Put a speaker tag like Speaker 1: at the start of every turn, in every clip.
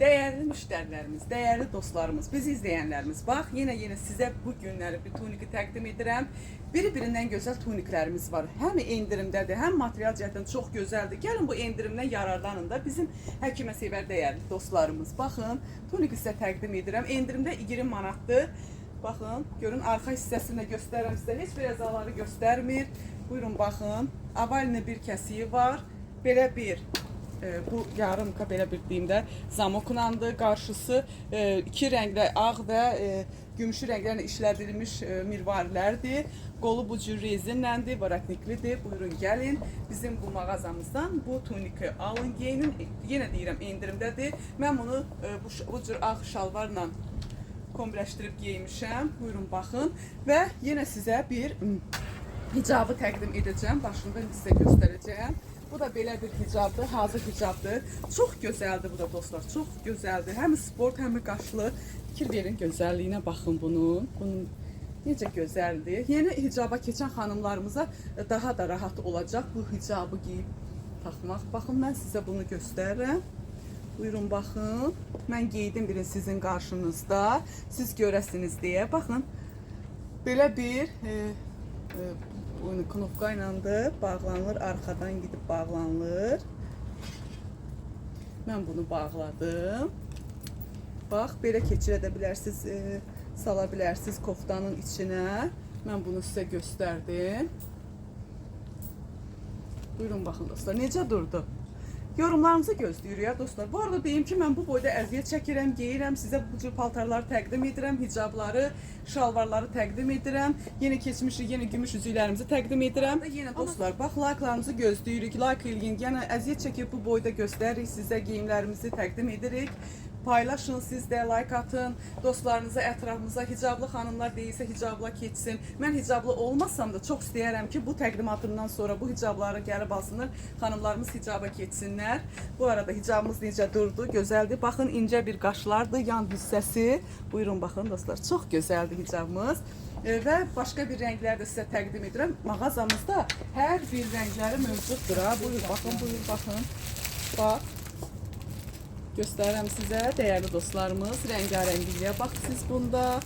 Speaker 1: Değerli müşterilerimiz, değerli dostlarımız, bizi izleyenlerimiz. Bak yine yine size bu günləri bir tuniki təqdim edirəm. Bir-birindən gözəl tuniklərimiz var. Həm endirimdədir, həm material cəhətdən çox gözəldir. Gəlin bu endirimdən yararlanın da bizim həkimə sevər dəyərli dostlarımız. Baxın, tuniki sizə təqdim edirəm. Endirimdə 20 manatdır. Baxın, görün arxa hissəsini də göstərirəm sizə. Heç bir əzaları göstərmir. Buyurun baxın. Avalini bir kəsiyi var. Belə bir e, bu yarımka belə bir deyimdə zamoklandı. Qarşısı e, iki rənglə ağ və e, gümüşü rənglərlə işlədilmiş e, mirvarilərdir. Qolu bu cür rezinləndir, varatniklidir. Buyurun gəlin. Bizim bu mağazamızdan bu tuniki alın, geyinin. Yenə deyirəm endirimdədir. Mən bunu bu, bu cür ağ şalvarla kombləşdirib geymişəm. Buyurun baxın və yenə sizə bir mm, hicabı təqdim edəcəm. Başında sizə göstərəcəyəm. Bu da belə bir hicabdır, hazır hicabdır. Çox gözəldir bu da dostlar, çox gözəldir. Həm sport, həm qaşlı. Fikir verin gözəlliyinə baxın bunun. Bunun necə gözəldir. Yeni hicaba keçən xanımlarımıza daha da rahat olacaq bu hicabı geyib taxmaq. Baxın mən sizə bunu göstərirəm. Buyurun baxın. Mən geydim birini sizin qarşınızda. Siz görəsiniz deyə. Baxın. Belə bir e, e, bu knopka ilə bağlanılır, arxadan gidib bağlanılır. Mən bunu bağladım. Bax, belə keçirə də bilərsiniz, e, sala bilərsiniz koftanın içinə. Mən bunu sizə göstərdim. Buyurun baxın dostlar, necə durdu? Yorumlarınızı gözləyirik ya dostlar. Bu arada deyim ki, mən bu boyda əziyyət çəkirəm, geyirəm, sizə bu cür paltarları təqdim edirəm, hicabları, şalvarları təqdim edirəm. Yenə keçmiş, yenə gümüş üzüklərimizi təqdim edirəm. Yenə dostlar, bax layqlarınızı gözləyirik. Layk eləyin. Yenə əziyyət çəkib bu boyda göstəririk sizə geyimlərimizi təqdim edirik. Paylaşın siz də, like atın, dostlarınıza, ətrafınıza hicablı xanımlar deyilsə hicabla keçsin. Mən hicablı olmasam da çox istəyərəm ki, bu təqdimatımdan sonra bu hicabları gəlib alsınlar, xanımlarımız hicaba keçsinlər. Bu arada hicabımız necə durdu? Gözəldir. Baxın incə bir qaşlardır, yan hissəsi. Buyurun baxın dostlar, çox gözəldir hicabımız. E, və başqa bir rənglər də sizə təqdim edirəm. Mağazamızda hər bir rəngləri mövcuddur ha. Buyur baxın, buyur baxın. Bax. Göstərirəm sizə, dəyərli dostlarımız, rəngarəngliyə bax siz bunda.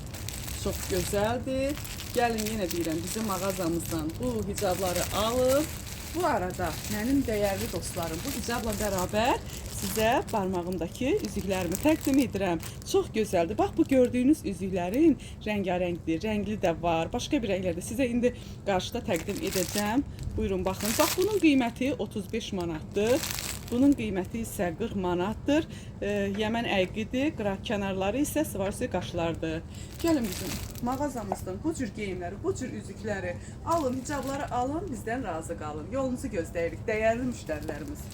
Speaker 1: Çox gözəldir. Gəlin yenə deyirəm, bizim mağazamızdan bu hicabları alın. Bu arada mənim dəyərli dostlarım, bu hicabla bərabər sizə barmağımdakı üzüklərimi təqdim edirəm. Çox gözəldir. Bax bu gördüyünüz üzüklərin rəngarəngdir, rəngli də var, başqa bir rənglərdə sizə indi qarşıda təqdim edəcəm. Buyurun baxın. Bax bunun qiyməti 35 manatdır. Bunun qiyməti isə 40 manatdır. E, Yəmən əqidir, qıraq kənarları isə svarsi qaşlardır. Gəlin bizim mağazamızdan bu cür geyimləri, bu cür üzükləri alın, hicabları alın, bizdən razı qalın. Yolunuzu gözləyirik, dəyərli müştərilərimiz.